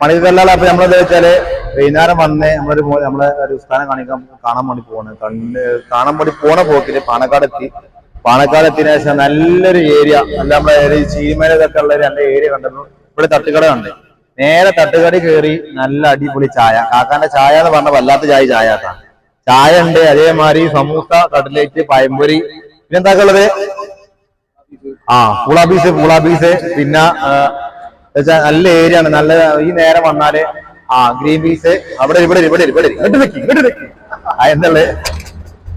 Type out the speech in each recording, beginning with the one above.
മണിക്കല്ലാൽ അപ്പൊ നമ്മളെന്താ വെച്ചാൽ വൈകുന്നേരം വന്ന് നമ്മളൊരു നമ്മളെ ഒരു സ്ഥാനം കാണിക്കാൻ കാണാൻ വേണ്ടി പോണ് കണ്ട് കാണാൻ വേണ്ടി പോണ പോക്കിൽ പാണക്കാട് എത്തി പാണക്കാട് എത്തിയതിനു ശേഷം നല്ലൊരു ഏരിയ നല്ല നമ്മളെ ചീമേലൊക്കെ ഉള്ള ഒരു നല്ല ഏരിയ കണ്ടപ്പോൾ ഇവിടെ തട്ടുകട കണ്ട്. നേരെ തട്ടുകടി കയറി നല്ല അടിപൊളി ചായ. കാക്കാന്റെ ചായ എന്ന് പറഞ്ഞ വല്ലാത്ത ചായ ചായ ചായ ഉണ്ട് അതേമാതിരി സമൂസ കടലേറ്റ് പയമ്പൊരി പിന്നെന്താക്കുള്ളത് ആ പൂളാബീസ് പൂളാബീസ്. പിന്നെ ആ, വെച്ചാ നല്ല ഏരിയ ആണ്. നല്ല ഈ നേരം വന്നാൽ ആ ഗ്രീൻ പീസ് അവിടെ ഇവിടെ ഇവിടെ ഇവിടെ. ഇങ്ങോട്ട് വെക്കി ഇങ്ങോട്ട് വെക്കി ആ എന്തല്ലേ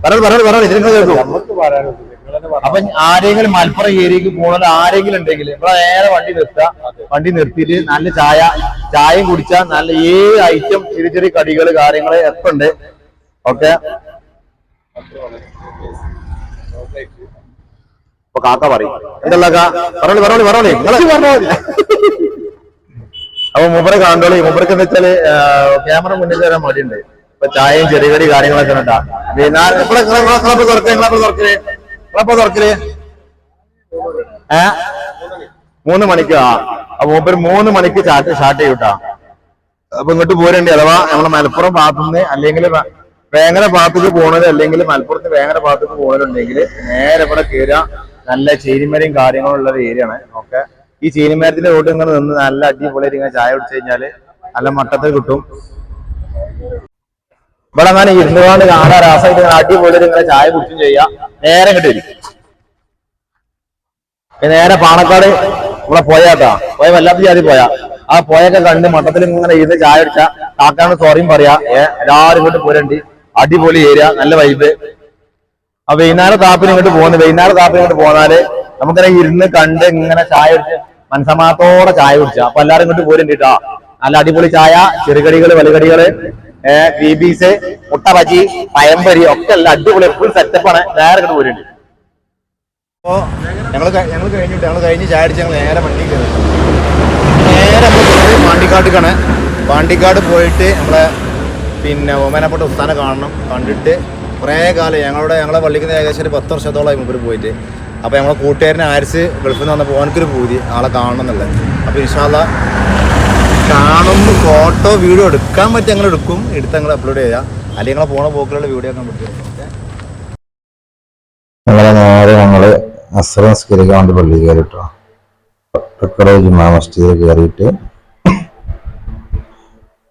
പറഞ്ഞു പറഞ്ഞു പറഞ്ഞു ഇതിനെ അപ്പൊ ആരെങ്കിലും മലപ്പുറം ഏരിയക്ക് പോകണത് ആരെങ്കിലും ഉണ്ടെങ്കിൽ ഇവിടെ നേരെ വണ്ടി നിർത്തുക. വണ്ടി നിർത്തിയിട്ട് നല്ല ചായ ചായയും കുടിച്ചാൽ നല്ല ഏത് ഐറ്റം ചെറിയ ചെറിയ കടികൾ കാര്യങ്ങൾ ഒക്കെ ഉണ്ട്. ഓക്കെ? അപ്പൊ കാക്ക പറയും. എന്തല്ല പറഞ്ഞോളി പറഞ്ഞോളി നിങ്ങളെ പറഞ്ഞോ അപ്പൊ മൂപ്പരെ കാണണ്ടോളി മൂപ്പർക്ക് എന്താ വെച്ചാൽ ക്യാമറ മുന്നിൽ തരാൻ മടിയുണ്ട്. ഇപ്പൊ ചായയും ചെറിയ കടി കാര്യങ്ങളൊക്കെ ഉണ്ടാ തുറക്കൽ. ഏ? മൂന്ന് മണിക്ക് ആ. അപ്പൊ മൂപ്പര് മൂന്ന് മണിക്ക് ചാട്ട് സ്റ്റാർട്ട് ചെയ്യൂട്ടാ അപ്പൊ ഇങ്ങോട്ട് പോരണ്ടേ അഥവാ നമ്മളെ മലപ്പുറം ഭാഗത്തുനിന്ന് അല്ലെങ്കിൽ വേങ്ങര ഭാഗത്തേക്ക് പോണത് അല്ലെങ്കിൽ മലപ്പുറത്ത് വേങ്ങര ഭാഗത്തേക്ക് പോകണുണ്ടെങ്കിൽ നേരെ ഇവിടെ കയറുക നല്ല ചേരിമരയും കാര്യങ്ങളും ഉള്ള ഒരു ഏരിയ ആണ്. ഓക്കെ? ഈ ചീനിമരത്തിന്റെ റോഡ് ഇങ്ങനെ നിന്ന് നല്ല അടിപൊളിയായിട്ട് ഇങ്ങനെ ചായ കുടിച്ചു കഴിഞ്ഞാൽ നല്ല മട്ടത്തിൽ കിട്ടും. ഇവിടെ അങ്ങനെ ഇരുന്നുകൊണ്ട് കാണാൻ രാസമായിട്ട് ഇങ്ങനെ അടിപൊളിയായിട്ട് ഇങ്ങനെ ചായ കുടിച്ചും ചെയ്യാം. നേരെ പിന്നെ നേരെ പാണക്കാട് ഇവിടെ പോയാട്ടാ. പോയ വല്ലാത്ത ജാതി പോയാ. ആ പോയൊക്കെ കണ്ട് മട്ടത്തിൽ ഇങ്ങനെ ഇരുന്ന് ചായ അടിച്ച കാക്കാണ് സോറിയും പറയാ. ഏ എല്ലാവരും ഇങ്ങോട്ട് പോരണ്ടി. അടിപൊളി ഏരിയ നല്ല വൈബ് ആ വൈകുന്നേരം താപ്പിന് ഇങ്ങോട്ട് പോകുന്നു. വൈകുന്നേരം താപ്പിന് ഇങ്ങോട്ട് പോന്നാൽ നമുക്കിങ്ങനെ ഇരുന്ന് കണ്ട് ഇങ്ങനെ ചായ കുടിച്ച് മനസമാത്തോടെ ചായ കുടിച്ച. അപ്പൊ എല്ലാരും ഇങ്ങോട്ട് പോരുണ്ട് കേട്ടോ നല്ല അടിപൊളി ചായ ചെറുകടികൾ വലുകടികൾ ഏഹ് ബീബീസ് മുട്ട ബജി പയമ്പരി ഒക്കെ എല്ലാം അടിപൊളി ഫുൾ സെറ്റപ്പാണ് നേരെ ഇങ്ങോട്ട് പോരുണ്ട്. അപ്പോ ഞങ്ങൾ ഞങ്ങൾ കഴിഞ്ഞിട്ട് ഞങ്ങൾ കഴിഞ്ഞ് ചായ ഞങ്ങൾ നേരെ വണ്ടി നേരെ പാണ്ടിക്കാട്ടിക്കാണ്. പാണ്ടിക്കാട് പോയിട്ട് നമ്മളെ പിന്നെ ഒമനപ്പെട്ട ഉസ്താനെ കാണണം കണ്ടിട്ട് കുറേ കാലം ഞങ്ങളുടെ ഞങ്ങളെ പള്ളിക്കുന്ന ഏകദേശം ഒരു പത്ത് വർഷത്തോളമായി മുമ്പിൽ പോയിട്ട്. അപ്പോൾ ഞങ്ങളെ കൂട്ടുകാരനെ ആരിച്ച് ഗൾഫിൽ നിന്ന് വന്നപ്പോൾ ഓനക്കൊരു പൂതി ആളെ കാണണം എന്നുള്ളത്. അപ്പോൾ ഇൻഷാല്ല കാണുമ്പോൾ ഫോട്ടോ വീഡിയോ എടുക്കാൻ പറ്റി ഞങ്ങൾ എടുക്കും. എടുത്ത് ഞങ്ങൾ അപ്ലോഡ് ചെയ്യാം. അല്ലെങ്കിൽ ഞങ്ങൾ പോണ പോക്കിലുള്ള വീഡിയോ ഒക്കെ പറ്റും ഞങ്ങളെ നേരെ ഞങ്ങൾ അസ്ര നിസ്കരിക്കാൻ വേണ്ടി പള്ളി കയറിട്ടോ തൊട്ടക്കട ജുമാ മസ്ജിദിൽ കയറിയിട്ട്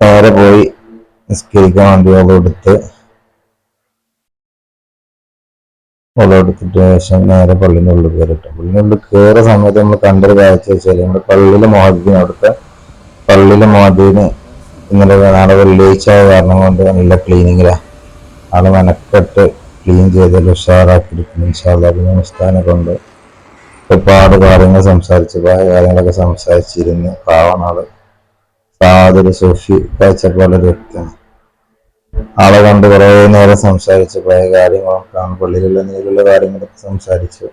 നേരെ പോയി നിസ്കരിക്കാൻ വേണ്ടി ഓളെടുത്ത് ഓളെടുത്തിട്ട് ശേഷം നേരെ പള്ളിന്റെ ഉള്ളിൽ കയറിട്ടോ പള്ളിന്റെ ഉള്ളിൽ കയറിയ സമയത്ത് നമ്മൾ കണ്ടൊരു കാഴ്ച വെച്ചാൽ നമ്മുടെ പള്ളിയിലെ മോഹദ്ദീൻ അവിടുത്തെ പള്ളിയിലെ മോഹദ്ദീന് ഇന്നലെ നാളെ വെള്ളിയാഴ്ച ആയ കാരണം കൊണ്ട് നല്ല ക്ലീനിങ്ങിലാണ് ആൾ മെനക്കെട്ട് ക്ലീൻ ചെയ്ത് ഉഷാറാക്കിയിരിക്കുന്നു ഉഷാറാക്കുന്ന അനുസ്ഥാനം കൊണ്ട് ഒരുപാട് കാര്യങ്ങൾ സംസാരിച്ച്. പല കാര്യങ്ങളൊക്കെ സംസാരിച്ചിരുന്നു. പാവനാൾ സാധുര് സൂഫി കാഴ്ചപ്പാടൊരു വ്യക്തിയാണ്. ആളെ കണ്ട് കുറേ നേരം സംസാരിച്ചു പഴയ കാര്യങ്ങളൊക്കെയാണ് പള്ളിയിലുള്ള നീലുള്ള കാര്യങ്ങളൊക്കെ സംസാരിച്ചു.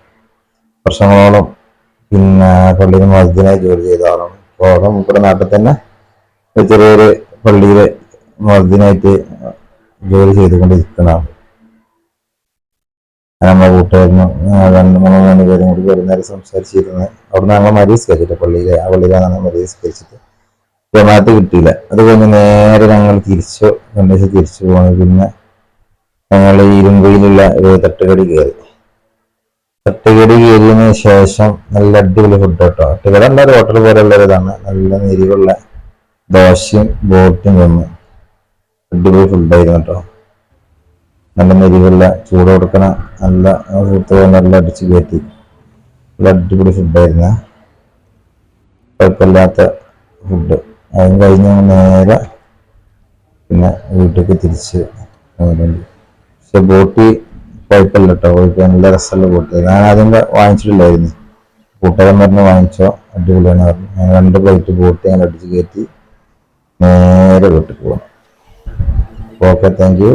വർഷങ്ങളോളം പിന്നെ പള്ളിയിൽ മസ്ജിദിനായി ജോലി ചെയ്ത ആളാണ്. അപ്പോൾ അവിടെ ഇവിടെ നാട്ടിൽ തന്നെ ചെറിയൊരു പള്ളിയിൽ മസ്ജിദിനായിട്ട് ജോലി ചെയ്തുകൊണ്ടിരിക്കുന്ന ആൾ നമ്മളെ കൂട്ടുകാരനും രണ്ട് മൂന്ന് മൂന്ന് പേരും കൂടി ഒരു നേരം സംസാരിച്ചിരുന്നത് അവിടെ നിന്ന് ഞങ്ങൾ മരീസ് കഴിച്ചിട്ട് പള്ളിയിലെ ആ പള്ളിയിലാണ് മരീസ് കഴിച്ചിട്ട് ജമാഅത്ത് കിട്ടിയില്ല. അത് കഴിഞ്ഞ് നേരെ ഞങ്ങൾ തിരിച്ചു രണ്ടു തിരിച്ചു പോന്നു പിന്നെ ഞങ്ങൾ ഇരുമ്പയിലുള്ള ഒരു തട്ടുകടി കയറി. തട്ടുകടി കയറിയതിന് ശേഷം നല്ല അടിപൊളി ഫുഡ് കേട്ടോ. തട്ടുകട ഉള്ള ഹോട്ടൽ പോലെയുള്ള ഒരിതാണ് നല്ല നിരിവുള്ള ദോശയും ബോട്ടും തന്നു അടിപൊളി ഫുഡായിരുന്നു കേട്ടോ. നല്ല നെരിവുള്ള ചൂട് കൊടുക്കണ നല്ല ഫുഡ് നല്ല അടിച്ച് കയറ്റി. നല്ല അടിപൊളി ഫുഡായിരുന്നു കുഴപ്പമില്ലാത്ത ഫുഡ് അതും കഴിഞ്ഞ് നേരെ പിന്നെ വീട്ടിലേക്ക് തിരിച്ച് പോകുന്നുണ്ട് പക്ഷെ ബോട്ടി കുഴപ്പമില്ല കേട്ടോ. ബോട്ടി നല്ല രസമുള്ള ബോട്ടി ഞാൻ ആദ്യം വാങ്ങിച്ചിട്ടില്ലായിരുന്നു. കൂട്ടുകാരൻ പറഞ്ഞ് വാങ്ങിച്ചോ. അടിപൊളിയാണ് പറഞ്ഞു. ഞാൻ രണ്ട് പ്ലേറ്റ് ബോട്ടി ഞാൻ അടിച്ച് കയറ്റി നേരെ വീട്ടിൽ പോകണം ഓക്കെ താങ്ക് യു